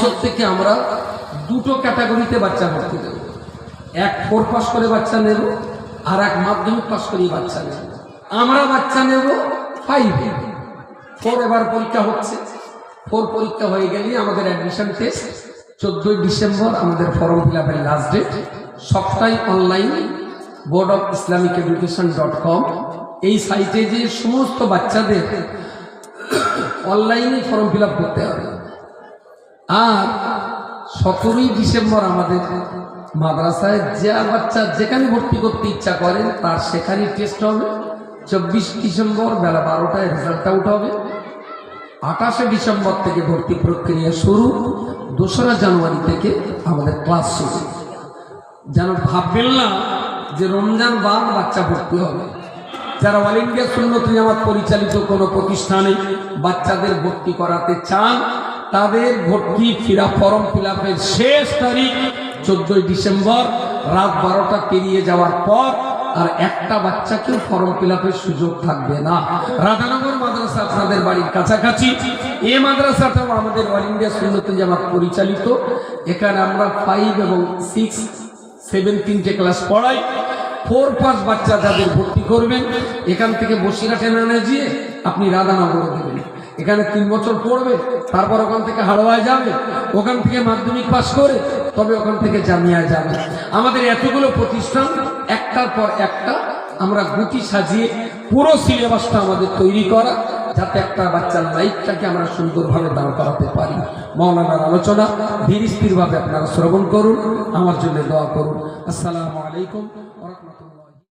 বছর থেকে আমরা দুটো ক্যাটাগরিতে বাচ্চা ভর্তি দেব এক ফোর পাস করে বাচ্চা নেব, আর এক মাধ্যমিক পাস করে বাচ্চা নেব। আমরা বাচ্চা নেব ফাইভে ফোর এবার পরীক্ষা হচ্ছে। ফোর পরীক্ষা হয়ে গেলেই আমাদের অ্যাডমিশন টেস্ট চোদ্দোই ডিসেম্বর আমাদের ফর্ম ফিল আপের লাস্ট ডেট সবটাই online board of Islamic education dot com এই সাইটে যে সমস্ত বাচ্চাদের অনলাইনে ফর্ম ফিল করতে হবে। আর সতেরোই ডিসেম্বর আমাদের মাদ্রাসায় যে বাচ্চা যেখানে ভর্তি করতে ইচ্ছা করেন তার সেখানেই টেস্ট হবে। চব্বিশ ডিসেম্বর বেলা বারোটায় রেজাল্ট আউট হবে। আঠাশে ডিসেম্বর থেকে ভর্তি প্রক্রিয়া শুরু। দোসরা জানুয়ারি থেকে আমাদের ক্লাস শুরু। যেন ভাববেন না যে রমজান বাদ বাচ্চা ভর্তি হবে। যারা অল ইন্ডিয়া সুন্নতি আমার পরিচালিত কোনো প্রতিষ্ঠানে বাচ্চাদের ভর্তি করাতে চান তাদের ভর্তি ফিরা ফর্ম ফিল শেষ তারিখ চোদ্দই ডিসেম্বর, রাত বারোটা পেরিয়ে যাওয়ার পর আর একটা বাচ্চাকেও ফর্ম ফিল সুযোগ থাকবে না। রাধানগর মাদ্রাসা আপনাদের বাড়ির কাছাকাছি। এ মাদ্রাসাটাও আমাদের অল ইন্ডিয়া সুন্নতি জামাত পরিচালিত। এখানে আমরা ফাইভ এবং সিক্স সেভেন তিনটে ক্লাস পড়াই। ফোর পাস বাচ্চা যাদের ভর্তি করবেন, এখান থেকে বসিরহাটে না না গিয়ে আপনি রাধানগরে দেবেন। এখানে তিন বছর পড়বে, তারপর ওখান থেকে হাড়োয়ায় যাবে, ওখান থেকে মাধ্যমিক পাস করে তবে ওখান থেকে জামিয়া যাবে। আমাদের এতগুলো প্রতিষ্ঠান, একটার পর একটা আমরা গুটি সাজিয়ে পুরো সিলেবাসটা আমাদের তৈরি করা, যাতে একটা বাচ্চার লাইফটাকে আমরা সুন্দরভাবে দাঁড় করাতে পারি। মৌলানার আলোচনা ধীর স্থিরভাবে আপনারা শ্রবণ করুন, আমার জন্য দোয়া করুন। আসসালামু আলাইকুম